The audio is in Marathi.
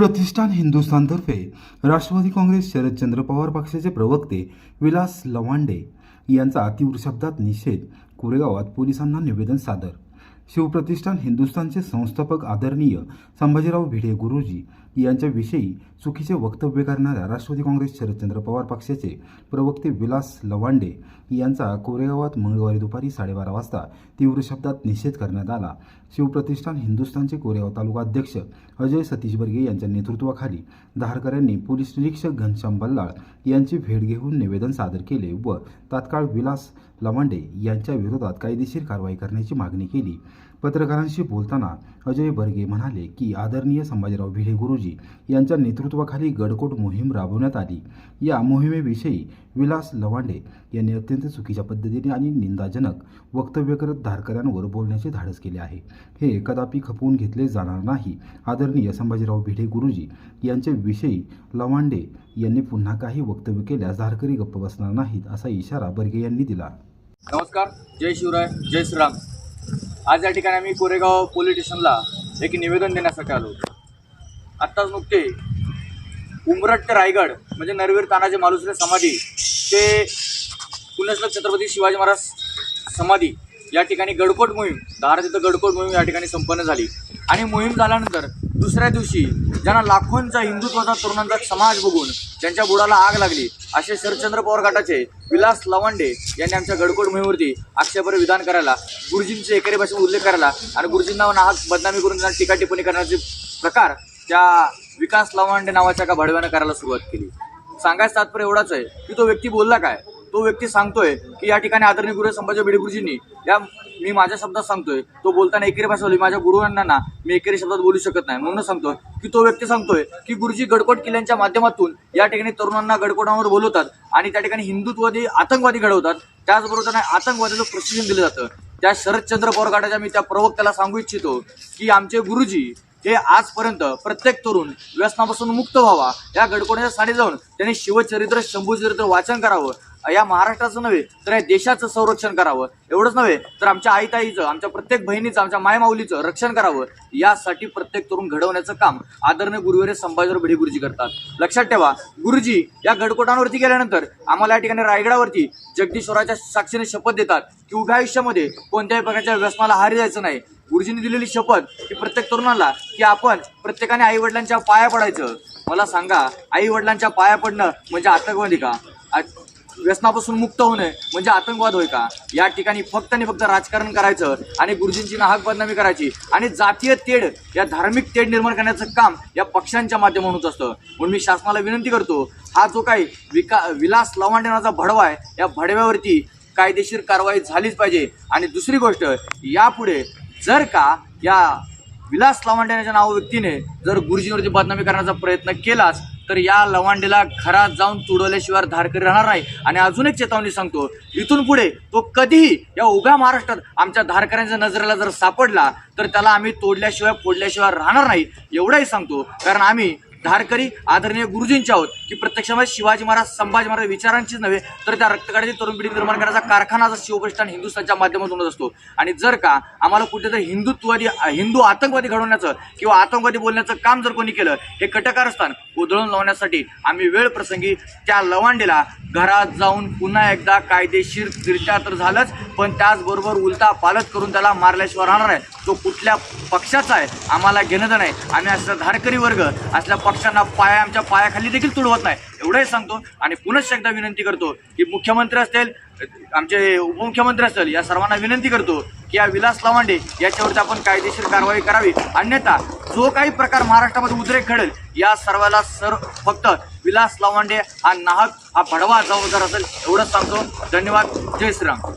प्रतिष्ठान हिंदुस्थानतर्फे राष्ट्रवादी काँग्रेस शरदचंद्र पवार पक्षाचे प्रवक्ते विलास लवांडे यांचा तीव्र शब्दात निषेध कोरेगावात पोलिसांना निवेदन सादर. शिवप्रतिष्ठान हिंदुस्थानचे संस्थापक आदरणीय संभाजीराव भिडे गुरुजी यांच्याविषयी चुकीचे वक्तव्य करणाऱ्या राष्ट्रवादी काँग्रेस शरदचंद्र पवार पक्षाचे प्रवक्ते विलास लवांडे यांचा कोरेगावात मंगळवारी दुपारी साडेबारा वाजता तीव्र शब्दात निषेध करण्यात आला. शिवप्रतिष्ठान हिंदुस्थानचे कोरेगाव तालुका अध्यक्ष अजय सतीश बर्गे यांच्या नेतृत्वाखाली धारकऱ्यांनी पोलीस निरीक्षक घनश्याम बल्लाळ यांची भेट घेऊन निवेदन सादर केले व तात्काळ विलास लवांडे यांच्या विरोधात कायदेशीर कारवाई करण्याची मागणी केली. पत्रकारांशी बोलताना अजय बर्गे म्हणाले की आदरणीय संभाजीराव भिडे गुरुजी यांच्या नेतृत्वाखाली गडकोट मोहीम राबवण्यात आली. या मोहिमेविषयी विलास लवांडे यांनी अत्यंत चुकीच्या पद्धतीने आणि निंदाजनक वक्तव्य करत धारकऱ्यांवर बोलण्याचे धाडस केले आहे. हे कदापि खपवून घेतले जाणार नाही. आदरणीय संभाजीराव भिडे गुरुजी यांच्याविषयी लवांडे यांनी पुन्हा काही वक्तव्य केल्यास धारकरी गप्प बसणार नाहीत असा इशारा बर्गे यांनी दिला. नमस्कार. जय शिवराय. जय श्रीराम. आज या ठिकाणी आम्ही कोरेगाव पोलीस स्टेशनला एक निवेदन देण्यासाठी आलो. होतो आत्ताच नुकते उमरट ते रायगड म्हणजे नरवीर तानाजी मालुसरे समाधी ते पुण्यश्लोक छत्रपती शिवाजी महाराज समाधी या ठिकाणी गडकोट मोहीम दहा तिथं गडकोट मोहीम या ठिकाणी संपन्न झाली. आणि मोहीम झाल्यानंतर दुसऱ्या दिवशी ज्यांना लाखोंचा हिंदुत्वाचा तरुणांचा समाज बघून ज्यांच्या बुडाला आग लागली असे शरदचंद्र पवार गटाचे विलास लवांडे यांनी आमच्या गडकोट मोहिमेवरती आक्षेपर विधान करायला गुरुजींचे एकेरी भाषेत उल्लेख करायला आणि गुरुजींना नाहक बदनामी करून त्यांना टीका टिप्पणी करण्याचे प्रकार त्या विकास लवांडे नावाच्या एका भडव्यानं करायला सुरुवात केली. सांगायचं तात्पर्य एवढाच आहे की तो व्यक्ती बोलला काय? तो व्यक्ती सांगतोय की या ठिकाणी आदरणीय गुरु संभाजी भिडे गुरुजींनी या मी माझ्या शब्दात सांगतोय तो बोलताना एकेरी भाषा बोलली माझ्या गुरुवांना ना मी एकेरी शब्दात बोलू शकत नाही. म्हणून सांगतोय की तो व्यक्ती सांगतोय की गुरुजी गडकोट किल्ल्यांच्या माध्यमातून या ठिकाणी तरुणांना गडकोटावर बोलवतात आणि त्या ठिकाणी हिंदुत्ववादी आतंकवादी घडवतात. त्याचबरोबर त्यांना आतंकवादीचं प्रशिक्षण दिलं जातं त्या शरदचंद्र पवार गटाच्या मी त्या प्रवक्त्याला सांगू इच्छितो की आमचे गुरुजी हे आजपर्यंत प्रत्येक तरुण व्यसनापासून मुक्त व्हावा. या गडकोण्याच्या साडी जाऊन त्यांनी शिवचरित्र शंभूचरित्र वाचन करावं. या महाराष्ट्राचं नव्हे तर या देशाचं संरक्षण करावं. एवढंच नव्हे तर आमच्या आईताईचं आमच्या प्रत्येक बहिणीचं आमच्या मायमाऊलीचं रक्षण करावं. यासाठी प्रत्येक तरुण घडवण्याचं काम आदरणीय गुरुवारी संभाजीराव भिडे गुरुजी करतात. लक्षात ठेवा गुरुजी या गडकोटांवरती गेल्यानंतर आम्हाला या ठिकाणी रायगडावरती जगदीश्वराच्या साक्षीने शपथ देतात की उभ्या आयुष्यामध्ये कोणत्याही प्रकारच्या व्यसनाला हारी जायचं नाही. गुरुजींनी दिलेली शपथ की प्रत्येक तरुणाला की आपण प्रत्येकाने आई वडिलांच्या पाया पडायचं. मला सांगा आई वडिलांच्या पाया पडणं म्हणजे आतंकवादी का? व्यसनापासून मुक्त होणे म्हणजे आतंकवाद होय का? या ठिकाणी फक्त आणि फक्त राजकारण करायचं आणि गुरुजींची नाहक बदनामी करायची आणि जातीय तेढ या धार्मिक तेढ निर्माण करण्याचं काम या पक्षांच्या माध्यमातून होत असतं. म्हणून मी शासनाला विनंती करतो हा जो काही विका विलास लवांडे भडवा आहे या भडव्यावरती कायदेशीर कारवाई झालीच पाहिजे. आणि दुसरी गोष्ट यापुढे जर का या विलास लवांडे यांच्या नाव व्यक्तीने जर गुरुजींवरती बदनामी करण्याचा प्रयत्न केलाच तर या लवांडेला घरात जाऊन तुडवल्याशिवाय धारकरी राहणार नाही. आणि अजून एक चेतावणी सांगतो इथून पुढे तो कधीही या उभ्या महाराष्ट्रात आमच्या धारकऱ्यांच्या नजरेला जर सापडला तर त्याला आम्ही तोडल्याशिवाय फोडल्याशिवाय राहणार नाही एवढंही सांगतो. कारण आम्ही धारकरी आदरणीय गुरुजींच्या आहोत की प्रत्यक्षामध्ये शिवाजी महाराज संभाजी महाराज विचारांचीच नव्हे तर त्या रक्तगाडीची तरुण पिढी निर्माण करण्याचा कारखाना जर शिवप्रतिष्ठान हिंदुस्थानच्या माध्यमातून होत असतो. आणि जर का आम्हाला कुठेतरी हिंदुत्ववादी हिंदू आतंकवादी घडवण्याचं किंवा आतंकवादी बोलण्याचं काम जर कोणी केलं हे कटकारस्थान उधळून लावण्यासाठी आम्ही वेळ प्रसंगी त्या लवांडेला घरात जाऊन पुन्हा एकदा कायदेशीर फिरत्या तर झालंच पण त्याचबरोबर उलटा पालत करून त्याला मारल्याशिवाय राहणार आहे तो कुठल्या पक्षाचा आहे आम्हाला घेणं नाही. आम्ही असला धारकरी वर्ग असल्या पक्षांना पाया आमच्या पायाखाली देखील तुडवत नाही. एवढंही सांगतो आणि पुनश्च एकदा विनंती करतो की मुख्यमंत्री असतील आमचे उपमुख्यमंत्री असतील या सर्वांना विनंती करतो की या विलास लवांडे याच्यावरती आपण कायदेशीर कारवाई करावी. अन्यथा जो काही प्रकार महाराष्ट्रामध्ये उद्रेक घडेल या सर्वाला सर फक्त विलास लवांडे हा नाहक हा भडवा जबाबदार असेल एवढंच सांगतो. धन्यवाद. जय श्रीराम.